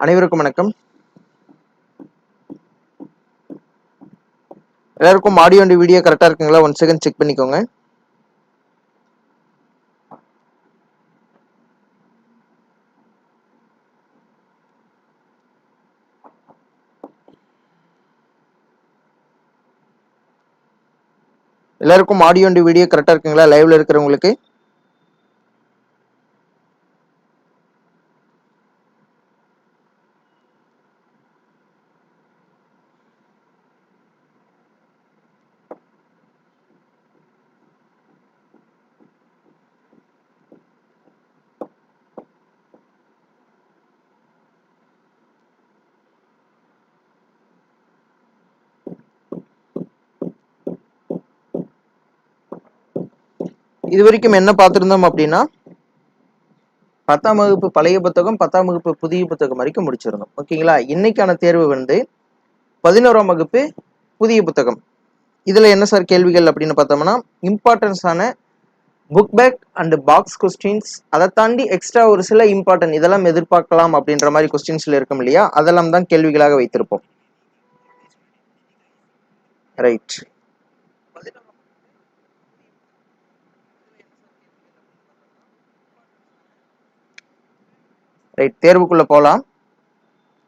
அனைவருக்கும் வணக்கம். எல்லாருக்கும் ஆடியோ அண்ட் வீடியோ கரெக்டாக இருக்குங்களா? ஒன் செகண்ட் செக் பண்ணிக்கோங்க. எல்லாருக்கும் ஆடியோ அண்ட் வீடியோ கரெக்டாக இருக்குங்களா? லைவ்ல இருக்கிறவங்களுக்கு? இது வரைக்கும் என்ன பார்த்துருந்தோம் அப்படின்னா பத்தாம் வகுப்பு பழைய புத்தகம் பத்தாம் வகுப்பு புதிய புத்தகம் வரைக்கும் முடிச்சிருந்தோம். ஓகேங்களா? இன்னைக்கான தேர்வு வந்து பதினோராம் வகுப்பு புதிய புத்தகம். இதுல என்ன சார் கேள்விகள் அப்படின்னு பார்த்தோம்னா இம்பார்ட்டன்ஸான book back and box questions அதை தாண்டி எக்ஸ்ட்ரா ஒரு சில இம்பார்ட்டன்ட் இதெல்லாம் எதிர்பார்க்கலாம் அப்படின்ற மாதிரி கொஸ்டின்ஸ்ல இருக்கும் இல்லையா? அதெல்லாம் தான் கேள்விகளாக வைத்திருப்போம். ரைட் ரைட் தேர்வுக்குள்ளே போகலாம்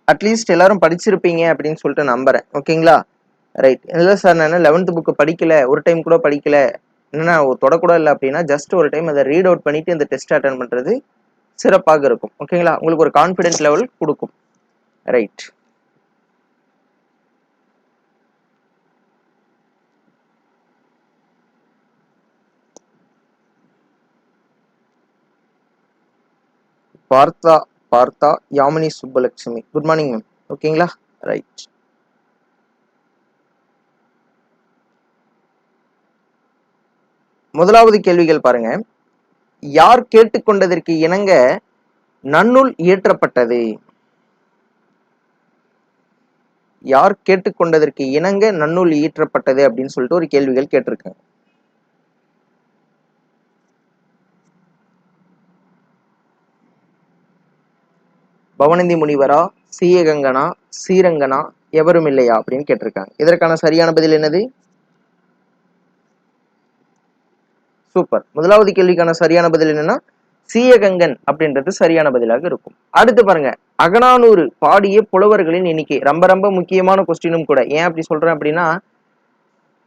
அட்லீஸ்ட் எல்லாரும் படிச்சிருப்பீங்க அப்படின்னு சொல்லிட்டு நம்புகிறேன் ஓகேங்களா ரைட் இல்லை சார் நான் லெவன்த்து புக்கு படிக்கல ஒரு டைம் கூட படிக்கல. என்னென்னா தொடக்கூட இல்லை அப்படின்னா ஜஸ்ட் ஒரு டைம் அதை ரீட் அவுட் பண்ணிட்டு இந்த டெஸ்ட் அட்டன் பண்ணுறது சிறப்பாக இருக்கும். ஓகேங்களா உங்களுக்கு ஒரு கான்ஃபிடென்ட் லெவல் கொடுக்கும். ரைட் பார்த்தா பார்த்தா Yamini Subbalakshmi. Good morning ma'am ஓகேங்களா ரைட் முதலாவது கேள்விகள் பாருங்க. யார் கேட்டுக்கொண்டதற்கு இணங்க நன்னூல் இயற்றப்பட்டது? யார் கேட்டுக்கொண்டதற்கு இணங்க நன்னூல் இயற்றப்பட்டது அப்படின்னு சொல்லிட்டு ஒரு கேள்விகள் கேட்டிருக்காங்க. பவனந்தி முனிவரா சீயகங்கனா சீரங்கனா எவரும் இல்லையா அப்படின்னு கேட்டிருக்காங்க. இதற்கான சரியான பதில் என்னது? சூப்பர் முதலாவது கேள்விக்கான சரியான பதில் என்னன்னா சீயகங்கன் அப்படின்றது சரியான பதிலாக இருக்கும். அடுத்து பாருங்க. அகனானூறு பாடிய புலவர்களின் எண்ணிக்கை. ரொம்ப ரொம்ப முக்கியமான கொஸ்டினும் கூட. ஏன் அப்படி சொல்றேன் அப்படின்னா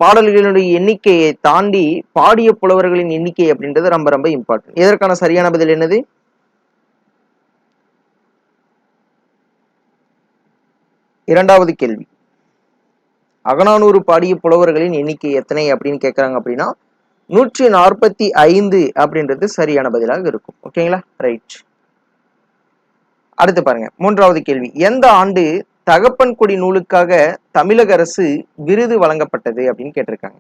பாடல்களுடைய எண்ணிக்கையை தாண்டி பாடிய புலவர்களின் எண்ணிக்கை அப்படின்றது ரொம்ப ரொம்ப இம்பார்ட்டன்ட் இதற்கான சரியான பதில் என்னது? இரண்டாவது கேள்வி. அகநானூறு பாடிய புலவர்களின் எண்ணிக்கை எத்தனை அப்படின்னு கேட்குறாங்க அப்படின்னா நூற்றி நாற்பத்தி ஐந்து அப்படின்றது சரியான பதிலாக இருக்கும். ஓகேங்களா ரைட் அடுத்து பாருங்க. மூன்றாவது கேள்வி. எந்த ஆண்டு தகப்பன் கொடி நூலுக்காக தமிழக அரசு விருது வழங்கப்பட்டது அப்படின்னு கேட்டிருக்காங்க.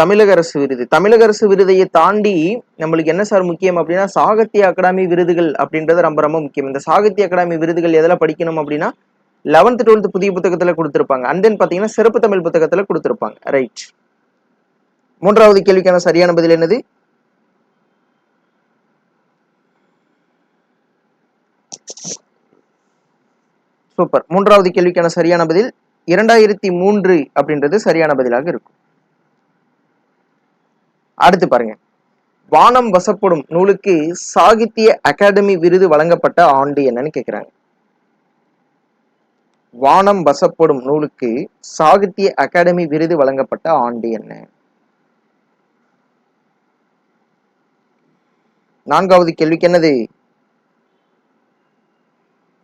தமிழக அரசு விருது. தமிழக அரசு விருதையை தாண்டி நம்மளுக்கு என்ன சார் முக்கியம் அப்படின்னா சாகித்ய அகாடமி விருதுகள் அப்படின்றது ரொம்ப ரொம்ப முக்கியம். இந்த சாகித்ய அகாடமி விருதுகள் எதில் படிக்கணும் அப்படின்னா லெவன்த் டுவெல்த் புதிய புத்தகத்துல கொடுத்துருப்பாங்க. அண்ட் தென் பாத்தீங்கன்னா சிறப்பு தமிழ் புத்தகத்துல கொடுத்துருப்பாங்க. ரைட் மூன்றாவது கேள்விக்கான சரியான பதில் என்னது? சூப்பர் மூன்றாவது கேள்விக்கான சரியான பதில் இரண்டாயிரத்தி மூன்று அப்படின்றது சரியான பதிலாக இருக்கும். அடுத்து பாருங்க. வானம் வசப்படும் நூலுக்கு சாகித்ய அகாடமி விருது வழங்கப்பட்ட ஆண்டு என்னன்னு கேக்குறாங்க. வானம் வசப்படும் நூலுக்கு சாகித்ய அகாடமி விருது வழங்கப்பட்ட ஆண்டு என்ன? நான்காவது கேள்விக்கு என்னது?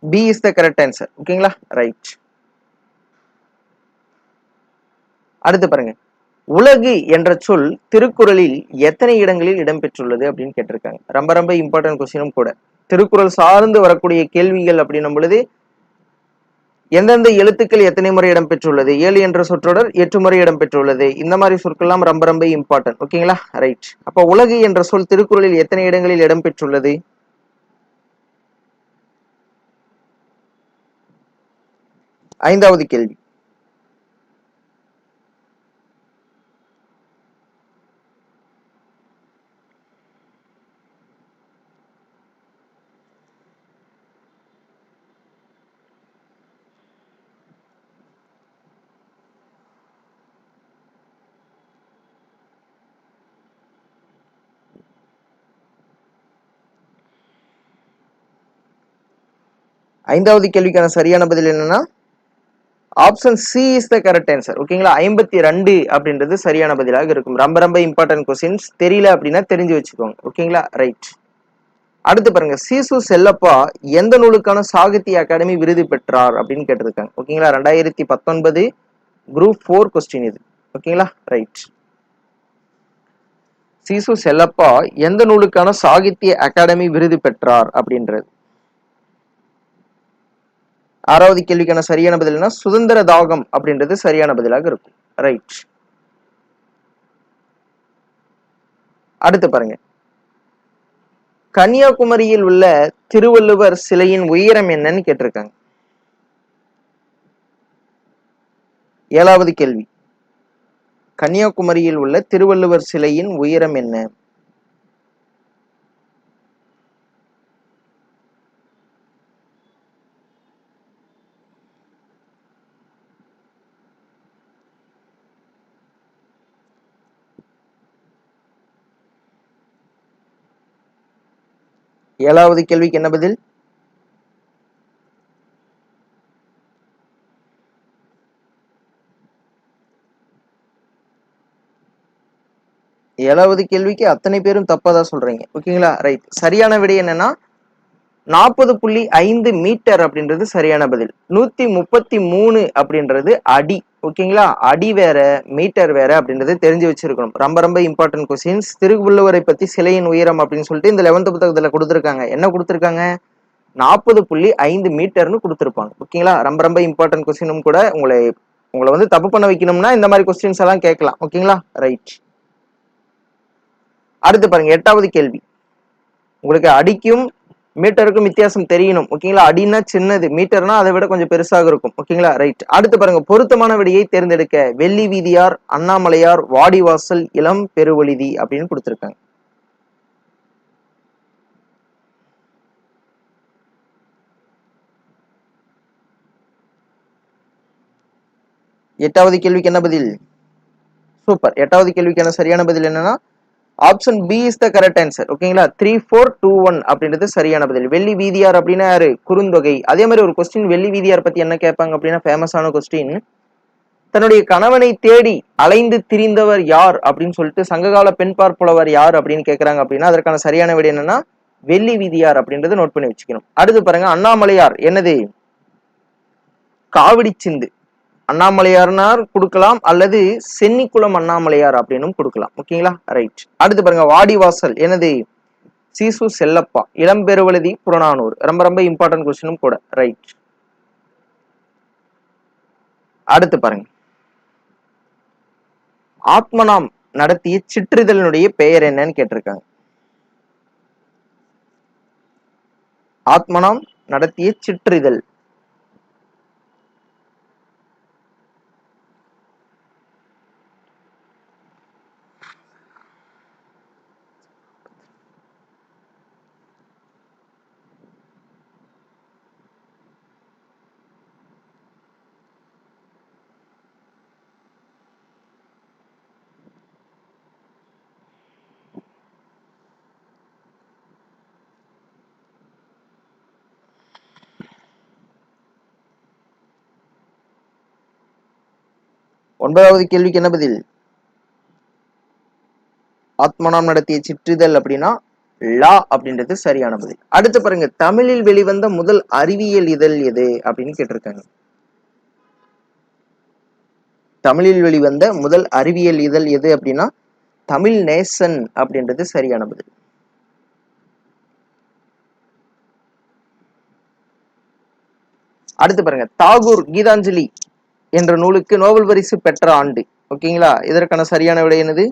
B is the correct answer ஓகேங்களா ரைட் அடுத்து பாருங்க. உலகு என்ற சொல் திருக்குறளில் எத்தனை இடங்களில் இடம்பெற்றுள்ளது அப்படின்னு கேட்டிருக்காங்க. ரொம்ப ரொம்ப இம்பார்ட்டன்ட் கொஸ்டினும் கூட. திருக்குறள் சார்ந்து வரக்கூடிய கேள்விகள் அப்படின்னும் பொழுது எந்தெந்த எழுத்துக்கள் எத்தனை முறை இடம்பெற்றுள்ளது ஏழு என்ற சொற்றொடர் எட்டு முறை இடம்பெற்றுள்ளது இந்த மாதிரி சொற்கள்லாம் ரொம்ப ரொம்ப இம்பார்ட்டன்ட் ஓகேங்களா ரைட் அப்போ உலகு என்ற சொல் திருக்குறளில் எத்தனை இடங்களில் இடம்பெற்றுள்ளது? ஐந்தாவது கேள்வி. ஐந்தாவது கேள்விக்கான சரியான பதில் என்னன்னா option C is the correct answer ஓகேங்களா ஐம்பத்தி ரெண்டு அப்படின்றது சரியான பதிலாக இருக்கும். ரொம்ப ரொம்ப இம்பார்ட்டன்ட் கொஸ்டின்ஸ் தெரியல அப்படின்னா தெரிஞ்சு வச்சுக்கோங்க. ஓகேங்களா ரைட் அடுத்து பாருங்க. சீசு செல்லப்பா எந்த நூலுக்கான சாகித்ய அகாடமி விருது பெற்றார் அப்படின்னு கேட்டிருக்காங்க. ஓகேங்களா ரெண்டாயிரத்தி பத்தொன்பது குரூப் ஃபோர் கொஸ்டின் இது. ஓகேங்களா ரைட் சீசு செல்லப்பா எந்த நூலுக்கான சாகித்ய அகாடமி விருது பெற்றார் அப்படின்றது. ஆறாவது கேள்விக்கான சரியான பதில்னா சுதந்திர தாகம் அப்படின்றது சரியான பதிலாக இருக்கும். ரைட் அடுத்து பாருங்க. கன்னியாகுமரியில் உள்ள திருவள்ளுவர் சிலையின் உயரம் என்னன்னு கேட்டிருக்காங்க. ஏழாவது கேள்வி. கன்னியாகுமரியில் உள்ள திருவள்ளுவர் சிலையின் உயரம் என்ன? ஏழாவது கேள்விக்கு என்ன பதில்? ஏழாவது கேள்விக்கு அத்தனை பேரும் தப்பா தான் சொல்றீங்க. ஓகேங்களா? ரைட் சரியான விடை என்னன்னா நாற்பது புள்ளி ஐந்து மீட்டர் அப்படின்றது சரியான பதில். நூத்தி முப்பத்தி மூணு அப்படின்றது அடி. ஓகேங்களா? அடி வேற மீட்டர் வேற அப்படின்றது தெரிஞ்சு வச்சிருக்கணும். ரொம்ப ரொம்ப இம்பார்ட்டன்ட் கொஸ்டின்ஸ் திருவள்ளுவரை பத்தி சிலையின் உயரம் அப்படின்னு சொல்லிட்டு இந்த லெவன்த் புத்தகத்துல கொடுத்துருக்காங்க. என்ன கொடுத்துருக்காங்க? நாற்பது புள்ளி ஐந்து மீட்டர்னு கொடுத்துருப்பாங்க. ஓகேங்களா? ரொம்ப ரொம்ப இம்பார்ட்டன்ட் கொஸ்டினும் கூட உங்களை உங்களை வந்து தப்பு பண்ண வைக்கணும்னா இந்த மாதிரி கொஸ்டின்ஸ் எல்லாம் கேட்கலாம். ஓகேங்களா? ரைட் அடுத்து பாருங்க எட்டாவது கேள்வி. உங்களுக்கு அடிக்கும் மீட்டருக்கும் வித்தியாசம் தெரியணும் ஓகேங்களா? அடின்னா சின்னது மீட்டர்னா அதை விட கொஞ்சம் பெருசாக இருக்கும் ஓகேங்களா? ரைட் அடுத்து பாருங்க பொருத்தமான விடையை தேர்ந்தெடுக்க வெள்ளி வீதியார் அண்ணாமலையார் வாடிவாசல் இளம் பெருவழிதி அப்படின்னு கொடுத்துருக்காங்க. எட்டாவது கேள்விக்கு என்ன பதில்? சூப்பர். எட்டாவது கேள்விக்கான சரியான பதில் என்னன்னா option B is the correct answer ஓகேங்களா த்ரீ ஃபோர் டூ ஒன் அப்படின்றது சரியான பதில். வெள்ளி வீதியார் அப்படின்னா யாரு? குறுந்தொகை. அதே மாதிரி ஒரு கொஸ்டின் வெள்ளி வீதியார் பத்தி என்ன கேட்பாங்க அப்படின்னா ஃபேமஸான கொஸ்டின் தன்னுடைய கணவனை தேடி அலைந்து திரிந்தவர் யார் அப்படின்னு சொல்லிட்டு சங்ககால பெண் பார்ப்புலவர் யார் அப்படின்னு கேட்கறாங்க அப்படின்னா அதற்கான சரியான விட என்னன்னா வெள்ளி வீதியார் அப்படின்றத நோட் பண்ணி வச்சுக்கணும். அடுத்து பாருங்க அண்ணாமலையார். என்னது? காவிடி சிந்து. அண்ணாமலையார்னார் கொடுக்கலாம் அல்லது சென்னிக்குளம் அண்ணாமலையார் அப்படின்னும் கொடுக்கலாம். ஓகேங்களா? ரைட் அடுத்து பாருங்க வாடிவாசல் எனது சீசு செல்லப்பா இளம்பெருவழுதி புறநானூர். ரொம்ப ரொம்ப இம்பார்ட்டன்ட் கொஸ்டினும் கூட. ரைட் அடுத்து பாருங்க. ஆத்மனாம் நடத்திய சிற்றிதழினுடைய பெயர் என்னன்னு கேட்டிருக்காங்க. ஆத்மனாம் நடத்திய சிற்றிதழ் ஒன்பதாவது கேள்விக்கு என்ன பதில்? ஆத்மனாம் நடத்திய சிற்றிதழ் அப்படின்னா லா அப்படின்றது சரியான பதில். அடுத்து பாருங்க தமிழில் வெளிவந்த முதல் அறிவியல் இதழ் எது அப்படின்னு கேட்டிருக்காங்க. தமிழில் வெளிவந்த முதல் அறிவியல் இதழ் எது அப்படின்னா தமிழ் நேசன் அப்படின்றது சரியான பதில். அடுத்து பாருங்க தாகூர் கீதாஞ்சலி. என்ற நூலுக்கு நோபல் பரிசு பெற்ற ஆண்டு. ஓகேங்களா? இதற்கான சரியான விடை என்னது?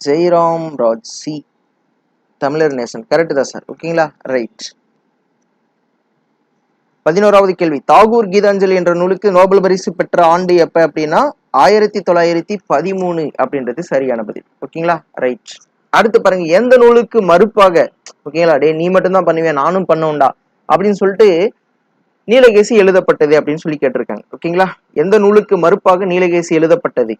ஜெய்ராம் ராஜ் சி. தமிழர் நேசன். கரெக்ட் தான் சார். ஓகேங்களா? ரைட். பதினோராவது கேள்வி. தாகூர் கீதாஞ்சலி என்ற நூலுக்கு நோபல் பரிசு பெற்ற ஆண்டு எப்ப அப்படின்னா ஆயிரத்தி தொள்ளாயிரத்தி பதிமூணு அப்படின்றது சரியான பதில். ஓகேங்களா? ரைட் அடுத்து பாருங்க எந்த நூலுக்கு மறுப்பாக ஓகேங்களா டே நீ மட்டும்தான் பண்ணுவேன் நானும் பண்ணுவோம்டா அப்படின்னு சொல்லிட்டு நீலகேசி எழுதப்பட்டது அப்படின்னு சொல்லி கேட்டிருக்காங்க. ஓகேங்களா? எந்த நூலுக்கு மறுப்பாக நீலகேசி எழுதப்பட்டது?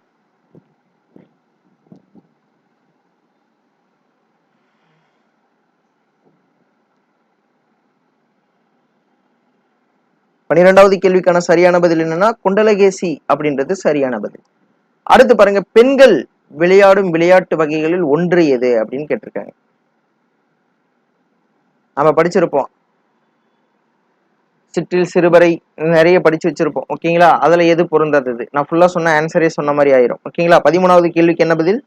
பன்னிரெண்டாவது கேள்விக்கான சரியான பதில் என்னன்னா குண்டலகேசி அப்படின்றது சரியான பதில். அடுத்து பாருங்க பெண்கள் விளையாடும் விளையாட்டு வகைகளில் ஒன்று எது அப்படின்னு கேட்டிருக்காங்க. நம்ம படிச்சிருப்போம். சிற்றில் சிறுவரை நிறைய படிச்சு வச்சிருப்போம். ஓகேங்களா அதுல எது பொருந்தாதது? நான் ஃபுல்லா சொன்ன ஆன்சரே சொன்ன மாதிரி ஆயிரும். ஓகேங்களா பதிமூணாவது கேள்விக்கு என்ன பதில்?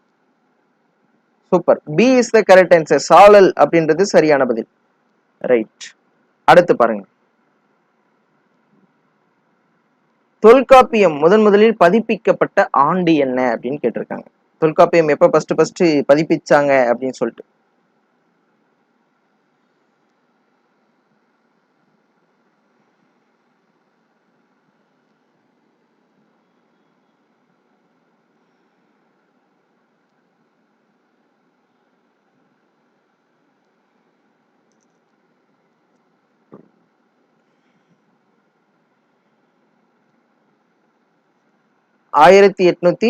Super B is the correct answer சாலல் அப்படின்றது சரியான பதில். ரைட் அடுத்து பாருங்க. தொல்காப்பியம் முதன் முதலில் பதிப்பிக்கப்பட்ட ஆண்டு என்ன அப்படின்னு கேட்டிருக்காங்க. தொல்காப்பியம் எப்ப ஃபஸ்ட்டு ஃபஸ்ட்டு பதிப்பிச்சாங்க அப்படின்னு சொல்லிட்டு. ஆயிரத்தி எட்நூத்தி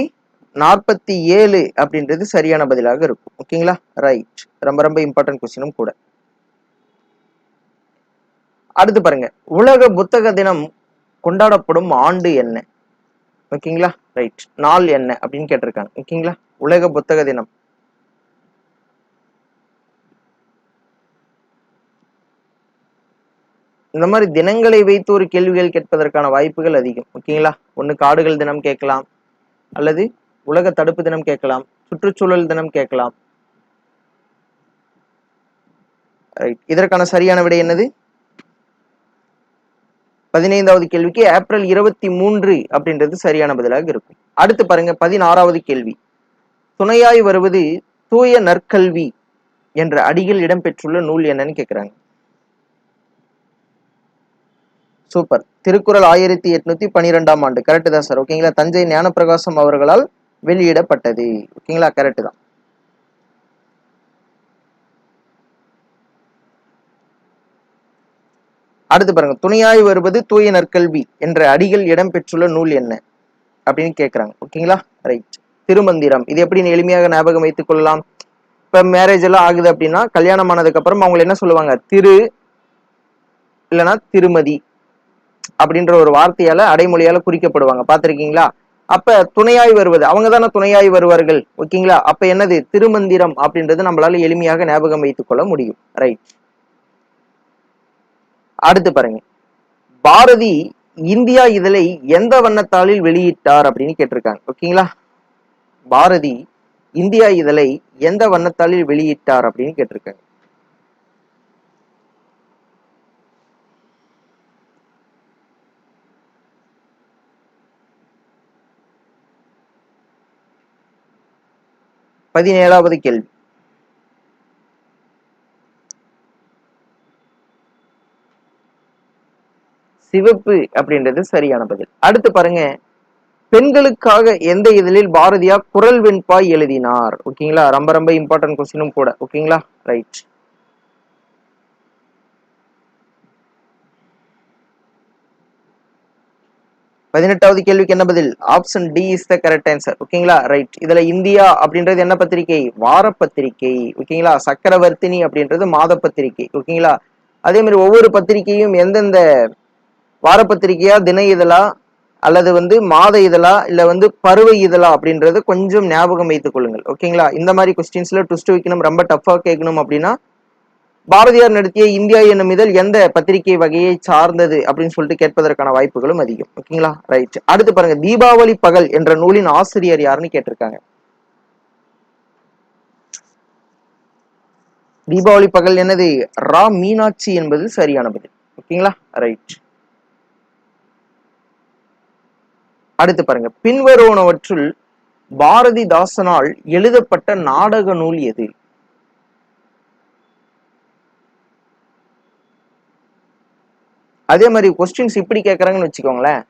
நாற்பத்தி ஏழு அப்படின்றது சரியான பதிலாக இருக்கும். ஓகேங்களா ரைட் ரொம்ப ரொம்ப இம்பார்ட்டன்ட் கொஸ்டினும் கூட. அடுத்து பாருங்க. உலக புத்தக தினம் கொண்டாடப்படும் ஆண்டு என்ன? ஓகேங்களா ரைட் நாள் என்ன அப்படின்னு கேட்டிருக்காங்க. ஓகேங்களா உலக புத்தக தினம். இந்த மாதிரி தினங்களை வைத்து ஒரு கேள்விகள் கேட்பதற்கான வாய்ப்புகள் அதிகம். ஓகேங்களா? ஒன்று காடுகள் தினம் கேட்கலாம். அல்லது உலக தடுப்பு தினம் கேட்கலாம். சுற்றுச்சூழல் தினம் கேட்கலாம். ரைட் இதற்கான சரியான விடை என்னது? பதினைந்தாவது கேள்விக்கு ஏப்ரல் இருபத்தி மூன்று அப்படின்றது சரியான பதிலாக இருக்கும். அடுத்து பாருங்க பதினாறாவது கேள்வி. துணையாய் வருவது தூய நற்கல்வி என்ற அடியில் இடம்பெற்றுள்ள நூல் என்னன்னு கேட்குறாங்க சூப்பர். திருக்குறள் ஆயிரத்தி எட்நூத்தி பன்னிரெண்டாம் ஆண்டு. கரெக்ட் தான் சார் ஓகேங்களா தஞ்சை ஞானப்பிரகாசம் அவர்களால் வெளியிடப்பட்டது. ஓகேங்களா கரெக்ட் தான். அடுத்து பாருங்க. துணையாய் வருவது தூய நற்கல்வி என்ற அடிகள் இடம்பெற்றுள்ள நூல் என்ன? அப்படின்னு கேட்குறாங்க ஓகேங்களா ரைட் திருமந்திரம். இது எப்படி எளிமையாக ஞாபகம் வைத்துக் கொள்ளலாம்? இப்ப மேரேஜ் எல்லாம் ஆகுது அப்படின்னா கல்யாணம் ஆனதுக்கு அப்புறம் அவங்க என்ன சொல்லுவாங்க? திரு இல்லைன்னா திருமதி. அப்படின்ற ஒரு வார்த்தையால அடைமொழியால குறிக்கப்படுவாங்க. பாத்திருக்கீங்களா அப்ப துணையாய் வருவது அவங்க தானே துணையாய் வருவார்கள் ஓகேங்களா? அப்ப என்னது? திருமந்திரம் அப்படின்றது நம்மளால எளிமையாக ஞாபகம் வைத்துக் கொள்ள முடியும். ரைட் அடுத்து பாருங்க. பாரதி இந்தியா இதழை எந்த வண்ணத்தாளில் வெளியிட்டார் அப்படின்னு கேட்டிருக்காங்க. ஓகேங்களா? பாரதி இந்தியா இதழை எந்த வண்ணத்தாளில் வெளியிட்டார் அப்படின்னு கேட்டிருக்காங்க. பதினேழாவது கேள்வி. சிவப்பு அப்படின்றது சரியான பதில். அடுத்து பாருங்க. பெண்களுக்காக எந்த இதழில் பாரதியார் குரல் வெண்பாய் எழுதினார்? ஓகேங்களா? ரொம்ப ரொம்ப இம்பார்ட்டன்ட் கொஸ்டினும் கூட. ஓகேங்களா? ரைட் பதினெட்டாவது கேள்விக்கு என்ன பதில்? Option D is the correct answer ஓகேங்களா? ரைட் இதுல இந்தியா அப்படின்றது என்ன பத்திரிகை? வார பத்திரிகை ஓகேங்களா? சக்கரவர்த்தினி அப்படின்றது மாத பத்திரிகை ஓகேங்களா? அதே மாதிரி ஒவ்வொரு பத்திரிகையும் எந்தெந்த வார பத்திரிகையா தின இதழா அல்லது வந்து மாத இதழா இல்ல வந்து பருவ இதழா அப்படின்றது கொஞ்சம் ஞாபகம் வைத்துக் கொள்ளுங்கள். ஓகேங்களா? இந்த மாதிரி கொஸ்டின்ஸ்ல ட்விஸ்ட் வைக்கணும் ரொம்ப டஃபா கேட்கணும் அப்படின்னா பாரதியார் நடத்திய இந்தியா என்னும் இதழ் எந்த பத்திரிகை வகையை சார்ந்தது அப்படின்னு சொல்லிட்டு கேட்பதற்கான வாய்ப்புகளும் அதிகம். ஓகேங்களா ரைட் அடுத்து பாருங்க தீபாவளி பகல் என்ற நூலின் ஆசிரியர் யாருன்னு கேட்டிருக்காங்க. தீபாவளி பகல் என்னது? ரா மீனாட்சி என்பது சரியான பதில். ஓகேங்களா ரைட் அடுத்து பாருங்க பின்வருவனவற்றுள் பாரதிதாசனால் எழுதப்பட்ட நாடக நூல் எது? அதே மாதிரி கொஸ்டின்ஸ் இப்படி கேட்கறாங்கன்னு வச்சுக்கோங்களேன்.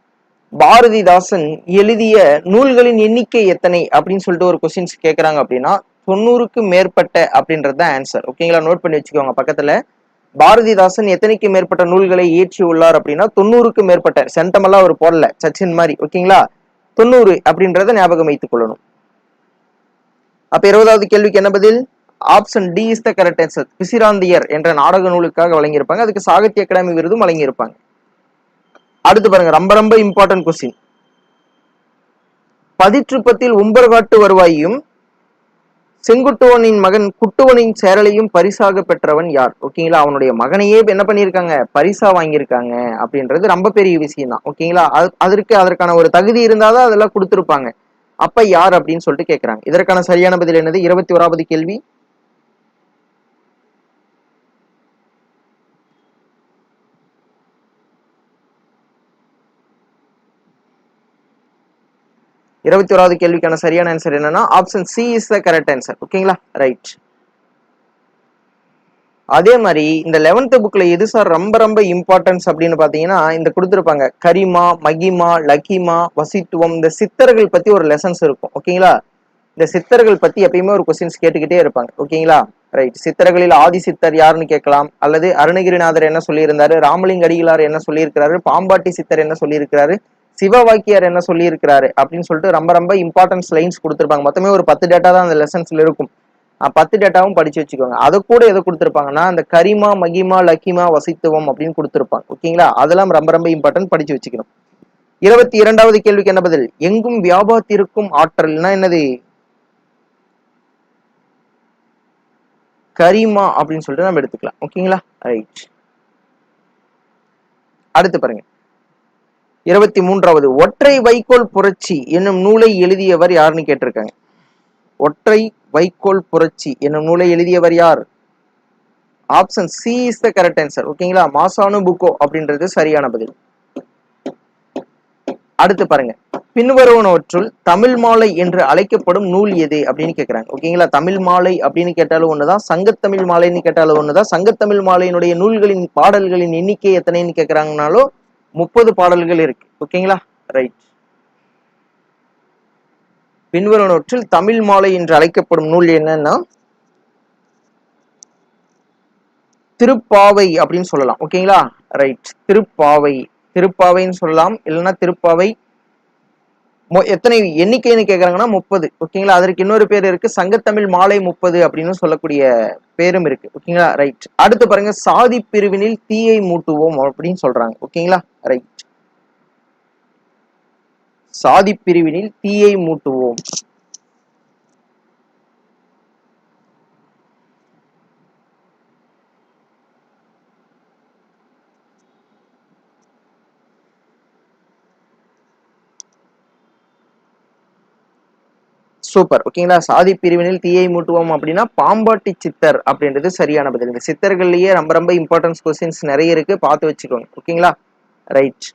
பாரதிதாசன் எழுதிய நூல்களின் எண்ணிக்கை எத்தனை அப்படின்னு சொல்லிட்டு ஒரு கொஸ்டின்ஸ் கேட்கறாங்க அப்படின்னா தொண்ணூறுக்கு மேற்பட்ட அப்படின்றது தான் ஆன்சர் ஓகேங்களா நோட் பண்ணி வச்சுக்கோங்க பக்கத்துல. பாரதிதாசன் எத்தனைக்கு மேற்பட்ட நூல்களை இயற்றி உள்ளார் அப்படின்னா தொண்ணூறுக்கு மேற்பட்ட. சென்டமெல்லாம் அவர் போடல. சச்சின் மாதிரி. ஓகேங்களா தொண்ணூறு அப்படின்றத ஞாபகம் வைத்துக் கொள்ளணும். அப்ப இருபதாவது கேள்விக்கு என்ன பதில்? Option D is the correct answer பிசிராந்தியர் என்ற நாடக நூலுக்காக வழங்கியிருப்பாங்க. அதுக்கு சாகித்ய அகாடமி விருதும் வழங்கியிருப்பாங்க. அடுத்து பாருங்க ரொம்ப ரொம்ப இம்பார்ட்டன்ட் கொஸ்டின் பதிற்றுப்பத்தில் உம்பர்காட்டு வருவாயும் செங்குட்டுவனின் மகன் குட்டுவனின் சேரலையும் பரிசாக பெற்றவன் யார்? ஓகேங்களா அவனுடைய மகனையே என்ன பண்ணியிருக்காங்க? பரிசா வாங்கியிருக்காங்க அப்படின்றது ரொம்ப பெரிய விஷயம் தான் ஓகேங்களா அது- அதற்கு அதற்கான ஒரு தகுதி இருந்தாதான் அதெல்லாம் கொடுத்துருப்பாங்க. அப்ப யார் அப்படின்னு சொல்லிட்டு கேட்கிறாங்க இதற்கான சரியான பதில் என்னது? இருபத்தி ஓராவது கேள்வி. இருபத்தி ஓராவது கேள்விக்கான சரியான ஆன்சர் என்னன்னா option C is the correct answer ஓகேங்களா? ரைட் அதே மாதிரி இந்த லெவன்த் புக்ல எது சார் ரொம்ப ரொம்ப இம்பார்ட்டன்ஸ் அப்படின்னு பாத்தீங்கன்னா இந்த கொடுத்துருப்பாங்க கரிமா மகிமா லக்கிமா வசித்துவம் இந்த சித்தர்கள் பத்தி ஒரு லெசன்ஸ் இருக்கும். ஓகேங்களா? இந்த சித்தர்கள் பத்தி எப்பயுமே ஒரு கொஸ்டின்ஸ் கேட்டுக்கிட்டே இருப்பாங்க. ஓகேங்களா? ரைட் சித்தர்களில் ஆதி சித்தர் யாருன்னு கேட்கலாம். அல்லது அருணகிரிநாதர் என்ன சொல்லியிருந்தாரு? ராமலிங்க அடிகளார் என்ன சொல்லியிருக்கிறாரு? பாம்பாட்டி சித்தர் என்ன சொல்லியிருக்கிறாரு? சிவவாக்கியார் என்ன சொல்லியிருக்கிறாரு அப்படின்னு சொல்லிட்டு ரொம்ப ரொம்ப இம்பார்ட்டன்ஸ் லைன்ஸ் கொடுத்துருப்பாங்க. மொத்தமே ஒரு பத்து டேட்டா தான் அந்த லெசன்ஸ்ல இருக்கும். பத்து டேட்டாவும் படிச்சு வச்சுக்கோங்க. அதை கூட எதை கொடுத்துருப்பாங்கன்னா அந்த கரிமா மகிமா லக்கிமா வசித்துவம் அப்படின்னு கொடுத்துருப்பாங்க. ஓகேங்களா? அதெல்லாம் ரொம்ப ரொம்ப இம்பார்ட்டன்ட் படிச்சு வச்சுக்கணும். இருபத்தி இரண்டாவது கேள்விக்கு என்ன பதில்? எங்கும் வியாபாரத்திற்கும் ஆற்றல்னா என்னது? கரிமா அப்படின்னு சொல்லிட்டு நம்ம எடுத்துக்கலாம். ஓகேங்களா? ரைட் அடுத்து பாருங்க. இருபத்தி மூன்றாவது ஒற்றை வைக்கோல் புரட்சி என்னும் நூலை எழுதியவர் யாருன்னு கேட்டிருக்காங்க. ஒற்றை வைக்கோல் புரட்சி என்னும் நூலை எழுதியவர் யார்? Option C is the correct answer ஓகேங்களா மாசானு புக்கோ அப்படின்றது சரியான பதில். அடுத்து பாருங்க. பின்வருவனவற்றுள் தமிழ் மாலை என்று அழைக்கப்படும் நூல் எது அப்படின்னு கேக்குறாங்க. ஓகேங்களா தமிழ் மாலை அப்படின்னு கேட்டாலும் ஒண்ணுதான். சங்கத்தமிழ் மாலைன்னு கேட்டாலும் ஒண்ணுதான். சங்கத்தமிழ் மாலையினுடைய நூல்களின் பாடல்களின் எண்ணிக்கை எத்தனைன்னு கேக்குறாங்கனாலும் முப்பது பாடல்கள் இருக்கு. ஓகேங்களா? ரைட் பின்வரும் நூற்றில் தமிழ் மாலை என்று அழைக்கப்படும் நூல் என்னன்னா திருப்பாவை அப்படின்னு சொல்லலாம். ஓகேங்களா? ரைட் திருப்பாவை. திருப்பாவைன்னு சொல்லலாம். இல்லைன்னா திருப்பாவை எத்தனை எண்ணிக்கைன்னு கேட்குறாங்கன்னா முப்பது. ஓகேங்களா? அதற்கு இன்னொரு பேர் இருக்கு. சங்கத்தமிழ் மாலை முப்பது அப்படின்னு சொல்லக்கூடிய பேரும் இருக்கு. ஓகேங்களா? ரைட் அடுத்து பாருங்க. சாதி பிரிவினில் தீயை மூட்டுவோம் அப்படின்னு சொல்றாங்க. ஓகேங்களா? ரைட் சாதி பிரிவினில் தீயை மூட்டுவோம். சூப்பர். ஓகேங்களா? சாதி பிரிவினில் தீயை மூட்டுவோம் அப்படின்னா பாம்பாட்டி சித்தர் அப்படின்றது சரியான பதில். இந்த சித்தர்கள்லயே ரொம்ப ரொம்ப இம்பார்ட்டன்ஸ் கொஸ்டின்ஸ் நிறைய இருக்கு. பார்த்து வச்சுக்கோங்க. ஓகேங்களா? Right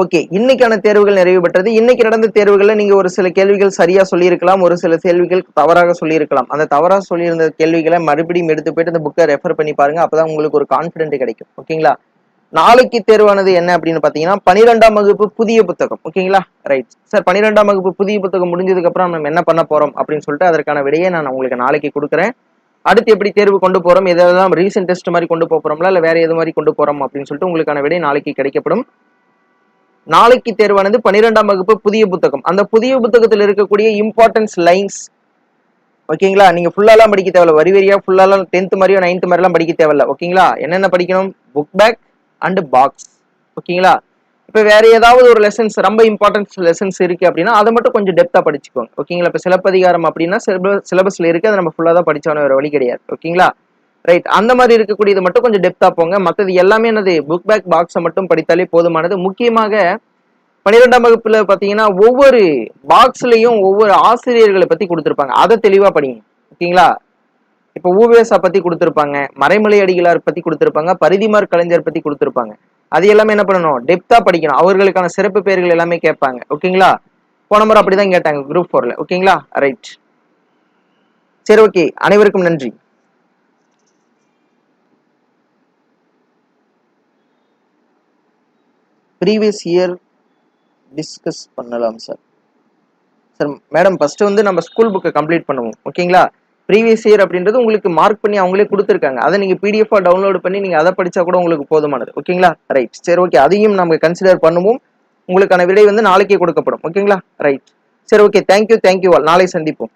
okay. இன்னைக்கான தேர்வுகள் நிறைவு பெற்றது. இன்னைக்கு நடந்த தேர்வுகளில் நீங்க ஒரு சில கேள்விகள் சரியா சொல்லியிருக்கலாம். ஒரு சில கேள்விகள் தவறாக சொல்லியிருக்கலாம். அந்த தவறாக சொல்லியிருந்த கேள்விகளை மறுபடியும் எடுத்து போயிட்டு அந்த புக்கை ரெஃபர் பண்ணி பாருங்க. அப்பதான் உங்களுக்கு ஒரு கான்பிடென்ட் கிடைக்கும். ஓகேங்களா? நாளைக்கு தேர்வானது என்ன அப்படின்னு பாத்தீங்கன்னா பனிரெண்டாம் வகுப்பு புதிய புத்தகம். ஓகேங்களா ரைட் சார் பன்னிரெண்டாம் வகுப்பு புதிய புத்தகம் முடிஞ்சதுக்கு அப்புறம் நம்ம என்ன பண்ண போறோம் அப்படின்னு சொல்லிட்டு அதற்கான விடையை நான் உங்களுக்கு நாளைக்கு கொடுக்குறேன். அடுத்து எப்படி தேர்வு கொண்டு போறோம் எதாவது ரீசெண்ட் டெஸ்ட் மாதிரி கொண்டு போறோம்ல இல்ல வேற எது மாதிரி கொண்டு போறோம் அப்படின்னு சொல்லிட்டு உங்களுக்கான விடை நாளைக்கு கிடைக்கப்படும். நாளைக்கு தேர்வானது பன்னிரெண்டாம் வகுப்பு புதிய புத்தகம். அந்த புதிய புத்தகத்தில் இருக்கக்கூடிய இம்பார்ட்டன்ஸ் லைன்ஸ் ஓகேங்களா நீங்க ஃபுல்லாலாம் படிக்க தேவையில்ல. வரி வரியா ஃபுல்லாலாம் டென்த் மாதிரியோ நைன்த் மாதிரிலாம் படிக்க தேவையில்ல. ஓகேங்களா என்னென்ன படிக்கணும்? புக் பேக் அண்ட் பாக்ஸ் ஓகேங்களா இப்போ வேற ஏதாவது ஒரு லெசன்ஸ் ரொம்ப இம்பார்ட்டன்ஸ் லெசன்ஸ் இருக்கு அப்படின்னா அதை மட்டும் கொஞ்சம் டெப்த்தா படிச்சுக்கோங்க. ஓகேங்களா இப்போ சிலப்பதிகாரம் அப்படின்னா சிலபஸ்ல இருக்கு அதை நம்ம ஃபுல்லா தான் படிச்சாலும் வேற வழி கிடையாது. ஓகேங்களா ரைட் அந்த மாதிரி இருக்கக்கூடியது மட்டும் கொஞ்சம் டெப்த்தா போங்க. மற்றது எல்லாமே என்னது? புக் பேக் பாக்ஸை மட்டும் படித்தாலே போதுமானது. முக்கியமாக பன்னிரெண்டாம் வகுப்புல பாத்தீங்கன்னா ஒவ்வொரு பாக்ஸ்லயும் ஒவ்வொரு ஆசிரியர்களை பத்தி கொடுத்துருப்பாங்க. அதை தெளிவா படிங்க. ஓகேங்களா இப்ப ஊவேசா பத்தி கொடுத்திருப்பாங்க மறைமலை அடிகளார் பத்தி கொடுத்திருப்பாங்க பரிதிமார் கலைஞர் பத்தி கொடுத்திருப்பாங்க. அது எல்லாமே என்ன பண்ணணும்? டெப்தா படிக்கணும். அவர்களுக்கான சிறப்பு பெயர்கள் எல்லாமே கேட்பாங்க. ஓகேங்களா போன முறை அப்படிதான் கேட்டாங்க குரூப் ஃபோர்ல ஓகேங்களா ரைட் சரி ஓகே அனைவருக்கும் நன்றி. ப்ரீவியஸ் இயர் டிஸ்கஸ் பண்ணலாம் சார் சார் மேடம் ஃபர்ஸ்ட் வந்து நம்ம ஸ்கூல் புக்கை கம்ப்ளீட் பண்ணுவோம். ஓகேங்களா ப்ரீவியஸ் இயர் அப்படின்றது உங்களுக்கு மார்க் பண்ணி அவங்களே கொடுத்துருக்காங்க. அதை நீங்க பிடிஎஃபாக டவுன்லோடு பண்ணி நீங்க அதை படிச்சா கூட உங்களுக்கு போதுமானது. ஓகேங்களா? ரைட் சரி ஓகே அதையும் நம்ம கன்சிடர் பண்ணுவோம். உங்களுக்கான விடை வந்து நாளைக்கே கொடுக்கப்படும். ஓகேங்களா? ரைட் சரி ஓகே தேங்க்யூ தேங்க்யூ ஆல் நாளை சந்திப்போம்.